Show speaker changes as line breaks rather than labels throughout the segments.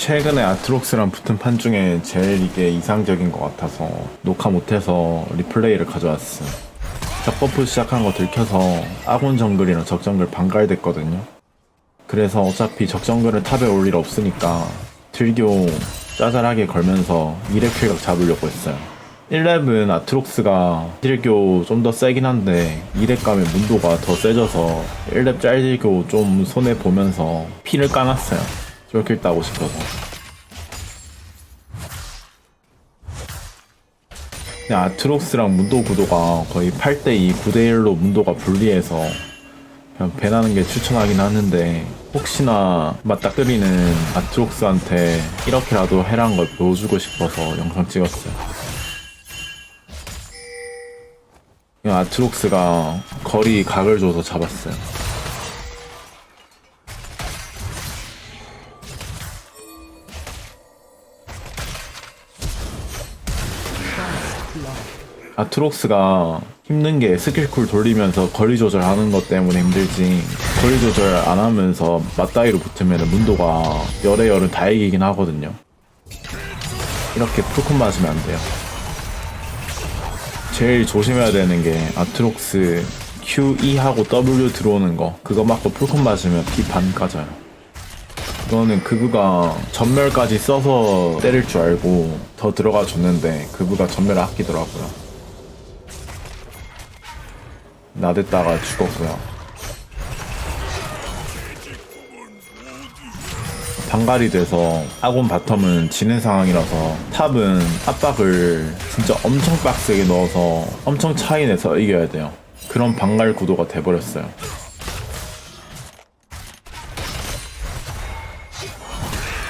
최근에 아트록스랑 붙은 판 중에 제일 이게 이상적인 것 같아서 녹화 못해서 리플레이를 가져왔어. 적버프 시작한 거 들켜서 아군 정글이랑 적 정글 반갈됐거든요. 그래서 어차피 적 정글을 탑에 올 일 없으니까 들교 짜잘하게 걸면서 2렙 킬각 잡으려고 했어요. 1렙은 아트록스가 딜교 좀 더 세긴 한데 2렙 가면 문도가 더 세져서 1렙 짤딜교 좀 손해 보면서 피를 까놨어요. 쫄킬 따고 싶어서. 근데 아트록스랑 문도 구도가 거의 8대2, 9대1로 문도가 불리해서 그냥 배나는 게 추천하긴 하는데 혹시나 맞닥뜨리는 아트록스한테 이렇게라도 해라는 걸 보여주고 싶어서 영상 찍었어요. 아트록스가 거리 각을 줘서 잡았어요. 아트록스가 힘든 게 스킬쿨 돌리면서 거리 조절하는 것 때문에 힘들지. 거리 조절 안 하면서 맞다이로 붙으면 문도가 열에 열은 다 이기긴 하거든요. 이렇게 풀콤 맞으면 안 돼요. 제일 조심해야 되는 게 아트록스 Q2 하고 W 들어오는 거. 그거 맞고 풀콤 맞으면 피 반 까져요. 이거는 그부가 전멸까지 써서 때릴 줄 알고 더 들어가 줬는데 그부가 전멸을 아끼더라고요 나댔다가 죽었고요. 방갈이 돼서 아군 바텀은 지는 상황이라서 탑은 압박을 진짜 엄청 빡세게 넣어서 엄청 차이 내서 이겨야 돼요. 그런 방갈 구도가 돼버렸어요.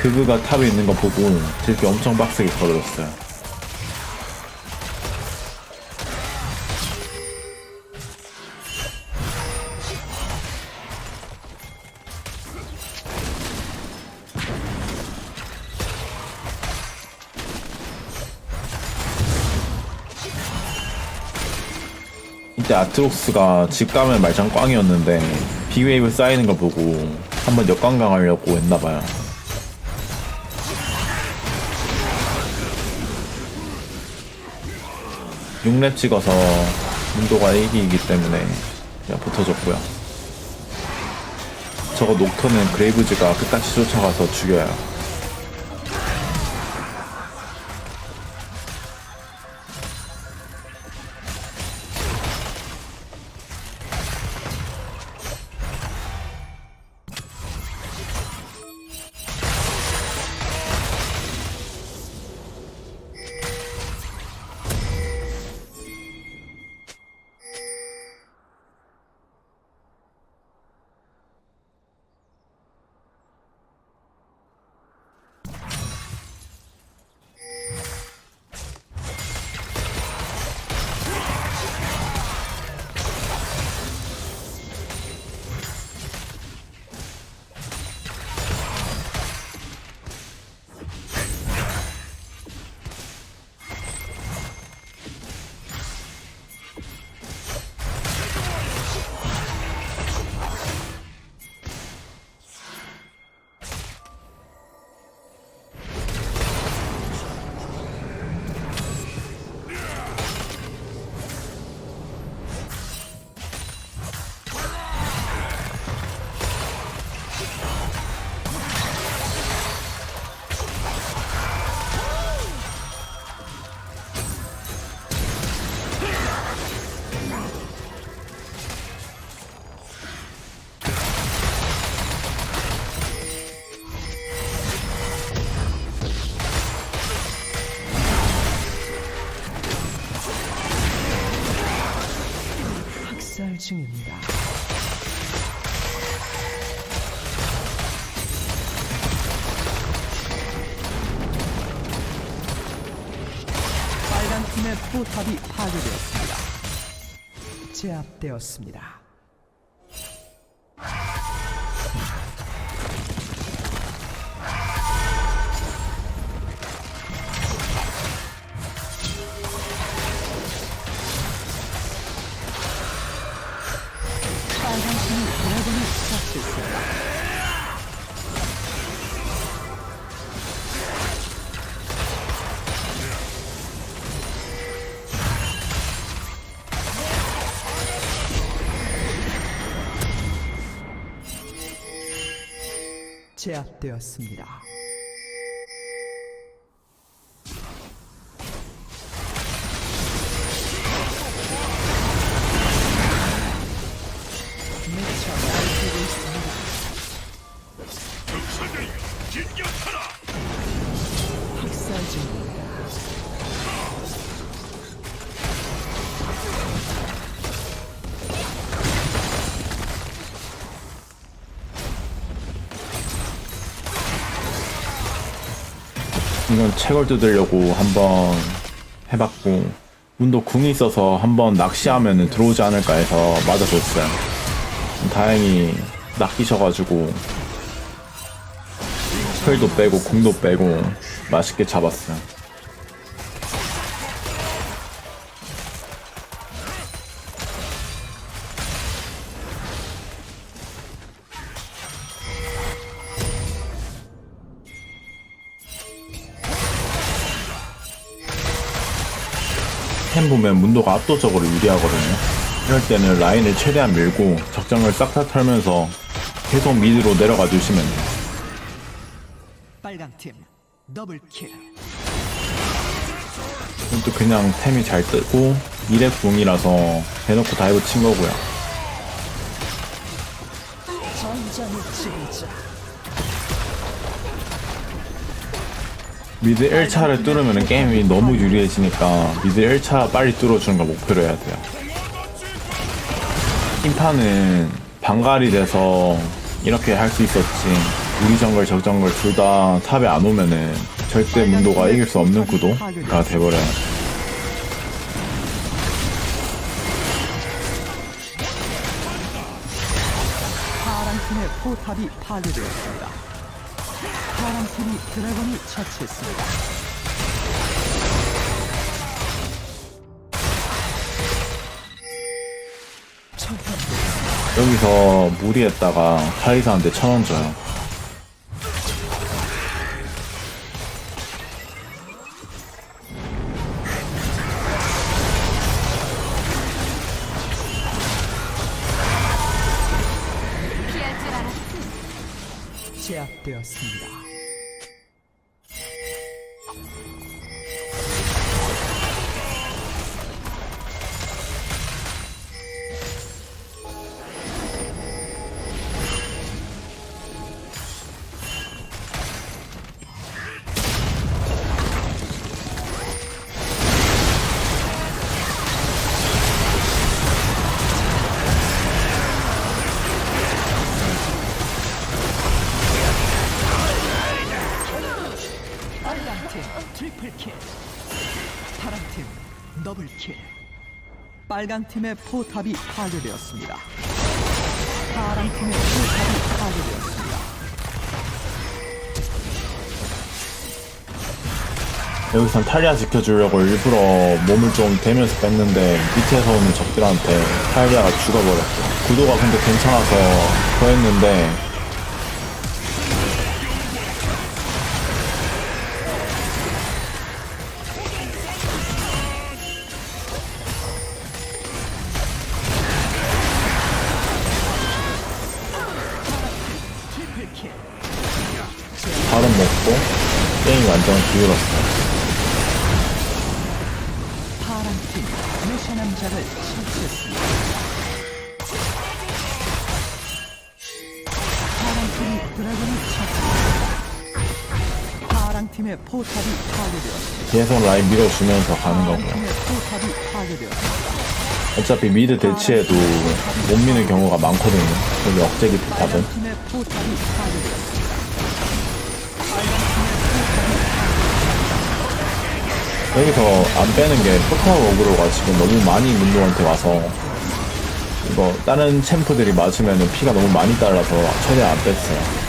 그브가 탑에 있는 거 보고 딜게 엄청 빡세게 걸어줬어요. 이때 아트록스가 집 가면 말짱 꽝이었는데 비웨이브 쌓이는 걸 보고 한번 역관광하려고 했나봐요. 육렙 찍어서 문도가 이기기 때문에 그냥 붙어줬고요. 저거 녹턴은 그레이브즈가 끝까지 쫓아가서 죽여요.
학살 중입니다. 빨간 팀의 포탑이 파괴되었습니다. 제압되었습니다. 제압되었습니다.
이건 책을 뜯으려고 한번 해봤고 문도 궁이 있어서 한번 낚시하면 들어오지 않을까 해서 맞아줬어요. 다행히 낚이셔가지고 풀도 빼고 궁도 빼고 맛있게 잡았어요 템 보면 문도가 압도적으로 유리하거든요. 이럴 때는 라인을 최대한 밀고 적정을 싹 다 털면서 계속 미드로 내려가 주시면 돼요.
빨강 팀 더블킬.
또 그냥 템이 잘 뜨고 미래 궁이라서 대놓고 다이브 친 거고요. 미드 1차를 뚫으면 게임이 너무 유리해지니까 미드 1차 빨리 뚫어주는 걸 목표로 해야 돼요. 팀판은 반갈이 돼서 이렇게 할 수 있었지. 우리 정글 적 정글 둘 다 탑에 안 오면은 절대 문도가 이길 수 없는 구도가 돼버려요.
파랑팀의 포탑이 파괴되었습니다. 파랑팀이 드래곤을 처치했습니다.
여기서 무리했다가 카이사한테 천 원 줘요.
제압되었습니다. 더블킬. 빨강 팀의 포탑이 파괴되었습니다. 파랑 팀의 포탑이 파괴되었습니다.
여기선 탈리아 지켜주려고 일부러 몸을 좀 대면서 뺐는데 밑에서 오는 적들한테 탈리아가 죽어버렸어. 구도가 근데 괜찮아서 더 했는데 게임 완전 기울었어.
파랑팀 미션 남자를 처치했습니다. 파랑팀이 드래곤을 처치했습니다. 파랑팀의 포탑이 파괴되었습니다.
계속 라인 밀어주면서 가는 거고요.
파랑팀의 포탑이 파괴되었습니다.
어차피 미드 대치해도 못 미는 경우가 많거든요. 여기 억제기 포탑은.
파랑팀의 포탑이 파괴되었습니다.
여기서 안 빼는 게 포탑 어그로가 지금 너무 많이 문도한테 와서 이거 다른 챔프들이 맞으면 피가 너무 많이 달라서 최대한 안 뺐어요.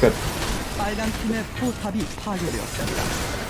끝.
빨강팀의 포탑이 파괴되었습니다.